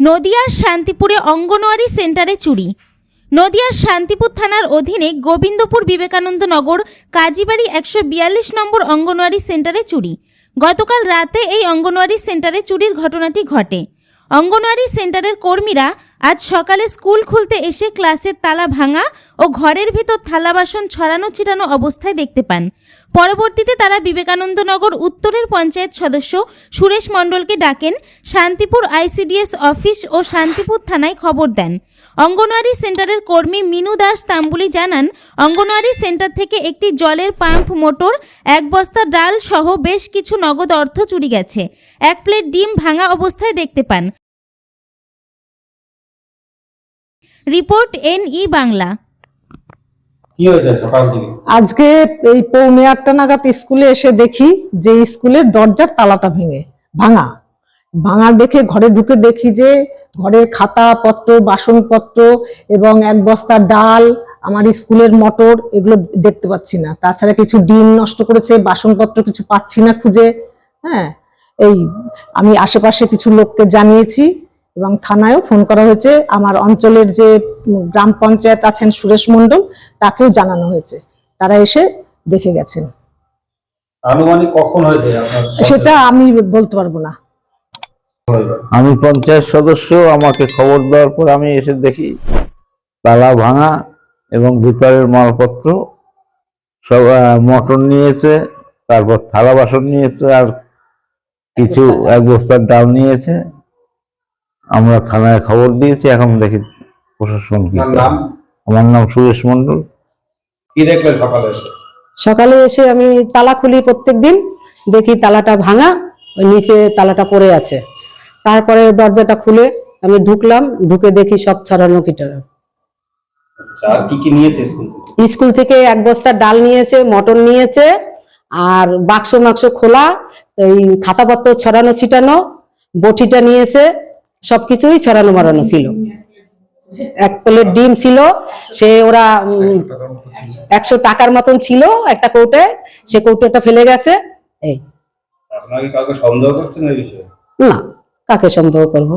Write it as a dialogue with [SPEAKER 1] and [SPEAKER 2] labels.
[SPEAKER 1] নদিয়ার শান্তিপুরে অঙ্গনওয়াড়ি সেন্টারে চুরি। নদিয়ার শান্তিপুর থানার অধীনে গোবিন্দপুর বিবেকানন্দ নগর কাজীবাড়ি একশো বিয়াল্লিশ নম্বর অঙ্গনওয়াড়ি সেন্টারে চুরি। গতকাল রাতে এই অঙ্গনওয়াড়ি সেন্টারে চুরির ঘটনাটি ঘটে। অঙ্গনওয়াড়ি সেন্টারের কর্মীরা আজ সকালে স্কুল খুলতে এসে ক্লাসের তালা ভাঙা ও ঘরের ভিতর থালা বাসন ছড়ানো ছিটানো অবস্থায় দেখতে পান। পরবর্তীতে তারা বিবেকানন্দনগর উত্তরের পঞ্চায়েত সদস্য সুরেশ মণ্ডলকে ডাকেন, শান্তিপুর আইসিডিএস অফিস ও শান্তিপুর থানায় খবর দেন। অঙ্গনওয়াড়ি সেন্টারের কর্মী মিনু দাস তাম্বুলি জানান, অঙ্গনওয়াড়ি সেন্টার থেকে একটি জলের পাম্প, মোটর, এক বস্তা ডাল সহ বেশ কিছু নগদ অর্থ চুরি গেছে। এক প্লেট ডিম ভাঙা অবস্থায় দেখতে পান। Report N E Bangla.
[SPEAKER 2] কি হয়েছে সকাল থেকে?
[SPEAKER 3] আজকে এই পৌনে আটটা নাগাদ স্কুলে এসে দেখি যে স্কুলের দরজার তালাটা ভেঙে ভাঙা। ভাঙা দেখে ঘরে ঢুকে দেখি যে ঘরের খাতা পত্র বাসনপত্র এবং এক বস্তা ডাল আমার স্কুলের মটর এগুলো দেখতে পাচ্ছি না। তাছাড়া কিছু ডিম নষ্ট করেছে বাসনপত্র কিছু পাচ্ছি না খুঁজে হ্যাঁ? এই আমি আশেপাশে কিছু লোককে জানিয়েছি এবং থানায়ও ফোন করা হয়েছে। আমার অঞ্চলের যে গ্রাম পঞ্চায়েত আছেন সুরেশ মণ্ডল তাকেও জানানো হয়েছে। তারা এসে দেখে গেছেন।
[SPEAKER 2] আনুমানিক কখন হয়েছে
[SPEAKER 3] সেটা আমি বলতে পারব না।
[SPEAKER 4] আমি পঞ্চায়েত সদস্য আমাকে খবর দেওয়ার পর আমি এসে দেখি তালা ভাঙা এবং ভিতরের মালপত্র সব মটন নিয়েছে তারপর থালা বাসন নিয়েছে আর কিছু এক বস্তার ডাল নিয়েছে। আমরা থানায় খবর দিয়েছি এখন দেখি প্রশাসন কি আমার নাম সুরেশ মন্ডল
[SPEAKER 2] কি দেখলেন সকালে
[SPEAKER 5] সকালে এসে আমি তালা খুলি প্রত্যেক দিন দেখি তালাটা ভাঙা ওই নিচে তালাটা পড়ে আছে। তারপরে দরজাটা খুলে আমি ঢুকলাম ঢুকে দেখি সব ছড়ানো কিটানো
[SPEAKER 2] কি কি নিয়েছে স্কুল থেকে?
[SPEAKER 5] স্কুল থেকে এক বস্তা ডাল নিয়েছে মটন নিয়েছে আর বাক্স মাক্স খোলা এই খাতাপত্র ছড়ানো ছিটানো বটিটা নিয়েছে সবকিছুই ছড়ানো মারানো ছিল। এক প্লেট ডিম ছিল সে ওরা একশো টাকার মতন ছিল একটা কৌটে সে কৌটোটা ফেলে গেছে। এই। না কাকে সন্দেহ করব?